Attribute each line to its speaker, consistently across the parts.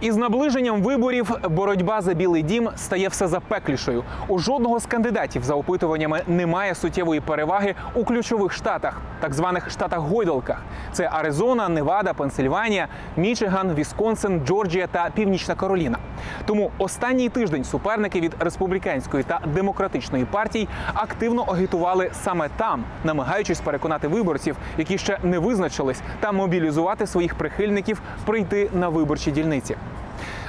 Speaker 1: Із наближенням виборів боротьба за білий дім стає все запеклішою. У жодного з кандидатів за опитуваннями немає суттєвої переваги у ключових штатах, так званих штатах гойдалках. Це Аризона, Невада, Пенсильванія, Мічиган, Вісконсин, Джорджія та Північна Кароліна. Тому останній тиждень суперники від республіканської та демократичної партій активно агітували саме там, намагаючись переконати виборців, які ще не визначились, та мобілізувати своїх прихильників прийти на виборчі дільниці.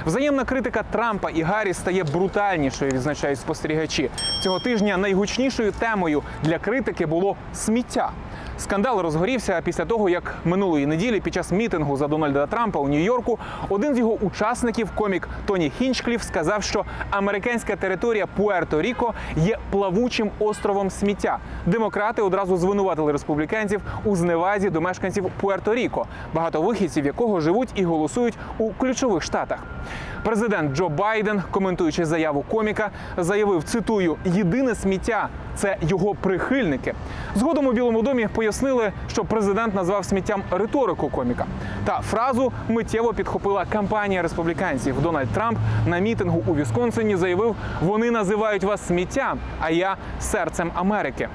Speaker 1: Взаємна критика Трампа і Гаррі стає брутальнішою, відзначають спостерігачі. Цього тижня найгучнішою темою для критики було сміття. Скандал розгорівся після того, як минулої неділі під час мітингу за Дональда Трампа у Нью-Йорку один з його учасників, комік Тоні Хінчкліф, сказав, що американська територія Пуерто-Ріко є плавучим островом сміття. Демократи одразу звинуватили республіканців у зневазі до мешканців Пуерто-Ріко, багато вихідців якого живуть і голосують у ключових штатах. Президент Джо Байден, коментуючи заяву коміка, заявив: цитую: єдине сміття це його прихильники. Згодом у Білому домі пояснили, що президент назвав сміттям риторику коміка. Та фразу миттєво підхопила кампанія республіканців. Дональд Трамп на мітингу у Вісконсині заявив: вони називають вас сміттям, а я серцем Америки.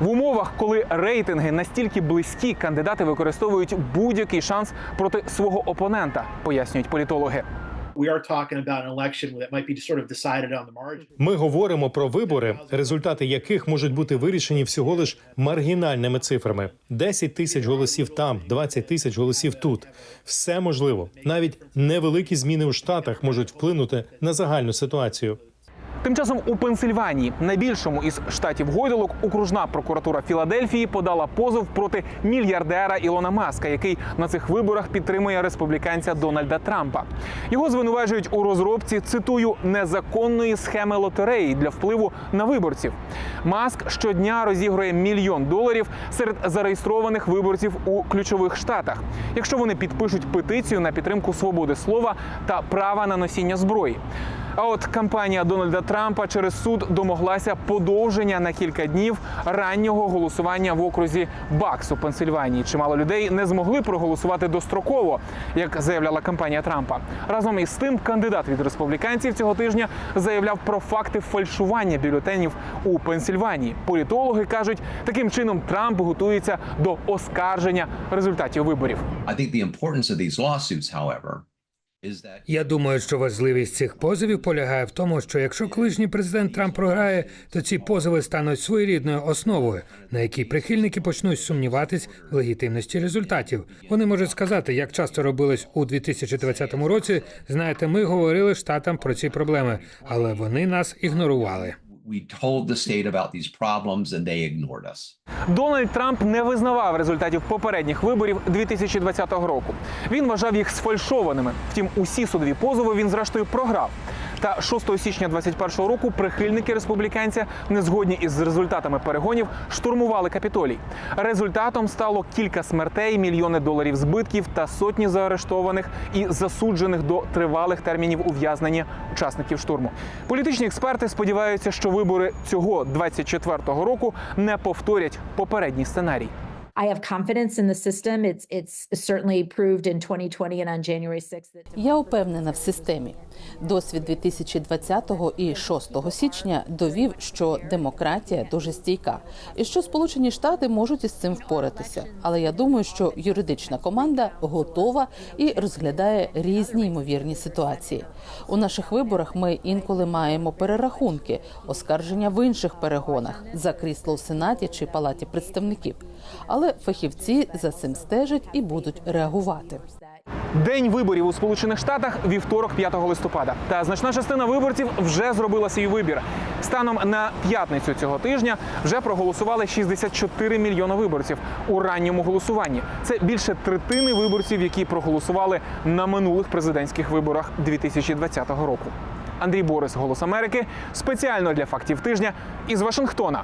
Speaker 1: В умовах, коли рейтинги настільки близькі, кандидати використовують будь-який шанс проти свого опонента, пояснюють політологи.
Speaker 2: Ми говоримо про вибори, результати яких можуть бути вирішені всього лиш маргінальними цифрами: 10 тисяч голосів там, 20 тисяч голосів тут. Все можливо. Навіть невеликі зміни у штатах можуть вплинути на загальну ситуацію.
Speaker 1: Тим часом у Пенсильванії, найбільшому із штатів гойдалок, окружна прокуратура Філадельфії подала позов проти мільярдера Ілона Маска, який на цих виборах підтримує республіканця Дональда Трампа. Його звинувачують у розробці цитую незаконної схеми лотереї для впливу на виборців. Маск щодня розігрує мільйон доларів серед зареєстрованих виборців у ключових штатах, якщо вони підпишуть петицію на підтримку свободи слова та права на носіння зброї. А от кампанія Дональда Трампа через суд домоглася подовження на кілька днів раннього голосування в окрузі Бакс у Пенсильванії. Чимало людей не змогли проголосувати достроково, як заявляла кампанія Трампа. Разом із тим, кандидат від республіканців цього тижня заявляв про факти фальшування бюлетенів у Пенсильванії. Політологи кажуть, таким чином Трамп готується до оскарження результатів виборів.
Speaker 3: I think the however,
Speaker 4: Я думаю, що важливість цих позовів полягає в тому, що якщо колишній президент Трамп програє, то ці позови стануть своєрідною основою, на якій прихильники почнуть сумніватись в легітимності результатів. Вони можуть сказати, як часто робилось у 2020 році. Знаєте, ми говорили штатам про ці проблеми, але вони нас ігнорували.
Speaker 3: We told the state about these problems and they ignored us.
Speaker 1: Дональд Трамп не визнавав результатів попередніх виборів 2020 року. Він вважав їх сфальшованими. Втім, усі судові позови він зрештою програв. Та 6 січня 2021 року прихильники республіканця, не згодні із результатами перегонів, штурмували капітолій. Результатом стало кілька смертей, мільйони доларів збитків та сотні заарештованих і засуджених до тривалих термінів ув'язнення учасників штурму. Політичні експерти сподіваються, що вибори цього 24-го року не повторять попередній сценарій.
Speaker 5: I have confidence in the system. It's it's certainly proved in 2020 and on January 6th that
Speaker 6: Я упевнена в системі. Досвід 2020 і 6 січня довів, що демократія дуже стійка, і що Сполучені Штати можуть із цим впоратися. Але я думаю, що юридична команда готова і розглядає різні ймовірні ситуації. У наших виборах ми інколи маємо перерахунки, оскарження в інших перегонах за крісло в сенаті чи палаті представників. Фахівці за цим стежать і будуть реагувати.
Speaker 1: День виборів у Сполучених Штатах вівторок, 5 листопада. Та значна частина виборців вже зробила свій вибір. Станом на п'ятницю цього тижня вже проголосували 64 мільйони виборців у ранньому голосуванні. Це більше третини виборців, які проголосували на минулих президентських виборах 2020 року. Андрій Борис, Голос Америки, спеціально для фактів тижня із Вашингтона.